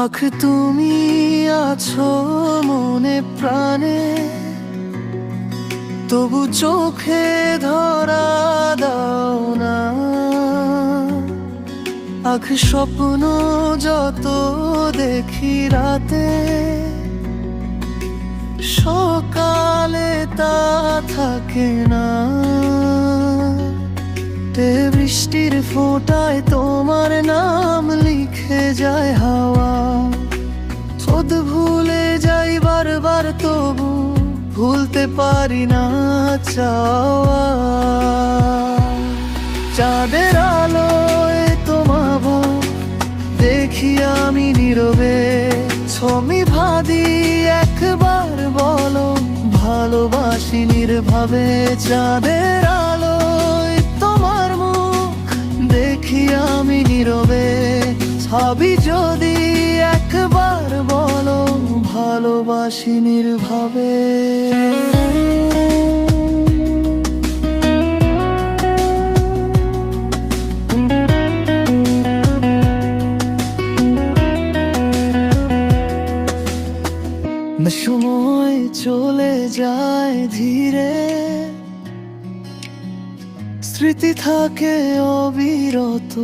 আখ তুমি আছো মনে প্রাণে, তবু চোখে ধরা দাও না। আখ স্বপ্ন যত দেখি রাতে, সকালে তা থাকে না। তে বৃষ্টির ফোঁটায় তোমার নাম লিখে যায় হাওয়া, খোদ ভুলে যাই বারবার, তবু ভুলতে পারি না চাওয়া। চাঁদের আলোয় তোমাবো, দেখি আমি নীরবে, ছমি ভাদি একবার বলো, ভালোবাসি নির্ভাবে। চাঁদের আলোয় তোমার মুখ, দেখি আমি নীরবে ছাবি যদি একবার বলো ভালোবাসি নির্ভাবে। সময় চলে যায় ধীরে স্মৃতি থাকে অবিরত।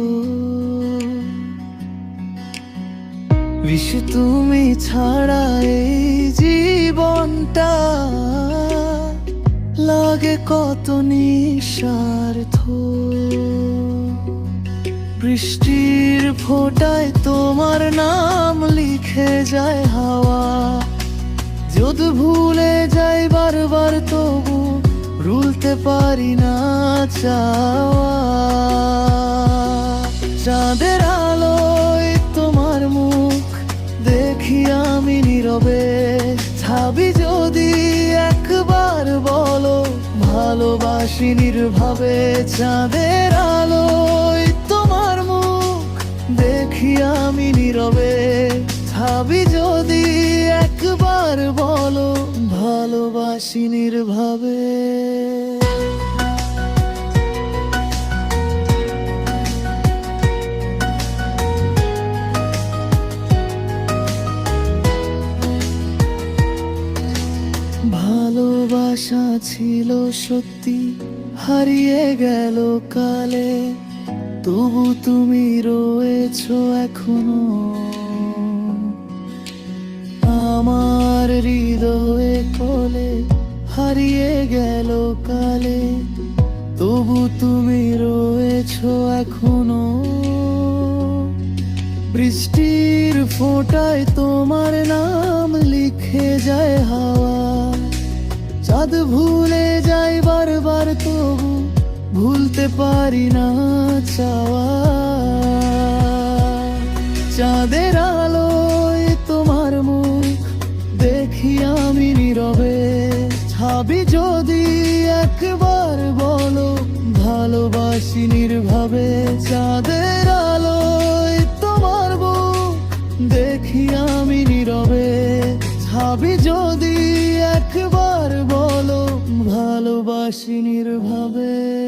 বিশ তুমি ছাড়া এই জীবনটা লাগে কত নিঃস্বার্থ। বৃষ্টির ফোঁটায় তোমার নাম লিখে যায় হাওয়া। যদি ভুলে যাই বারবার তবু ভুলতে পারি না চাওয়া। চাঁদের নীরবে ছাবি যদি একবার বলো, ভালোবাসি নির্ভাবে চাঁদের আলোয় তোমার মুখ। দেখি আমি নীরবে ছাবি যদি একবার বলো, ভালোবাসি নির্ভাবে। ভালোবাসা ছিল সত্যি, হারিয়ে গেল কালে। তবু তুমি রয়েছ এখনও। আমার হৃদয়ে কোলে হারিয়ে গেল কালে। তবু তুমি রয়েছ এখনও। বৃষ্টির ফোঁটায় তোমার নাম লিখে যায় হাওয়া। চাঁদ ভুলে যাই বারবার তবু ভুলতে পারি না চাওয়া। চাঁদের আলোয় তোমার মুখ দেখি আমি নীরবে। ছাবি যদি একবার বলো, ভালোবাসি নির্ভাবে। চাঁদের আলোয় তোমার মুখ দেখি আমি নীরবে। ছাবি যদি বলো নির্ভাবে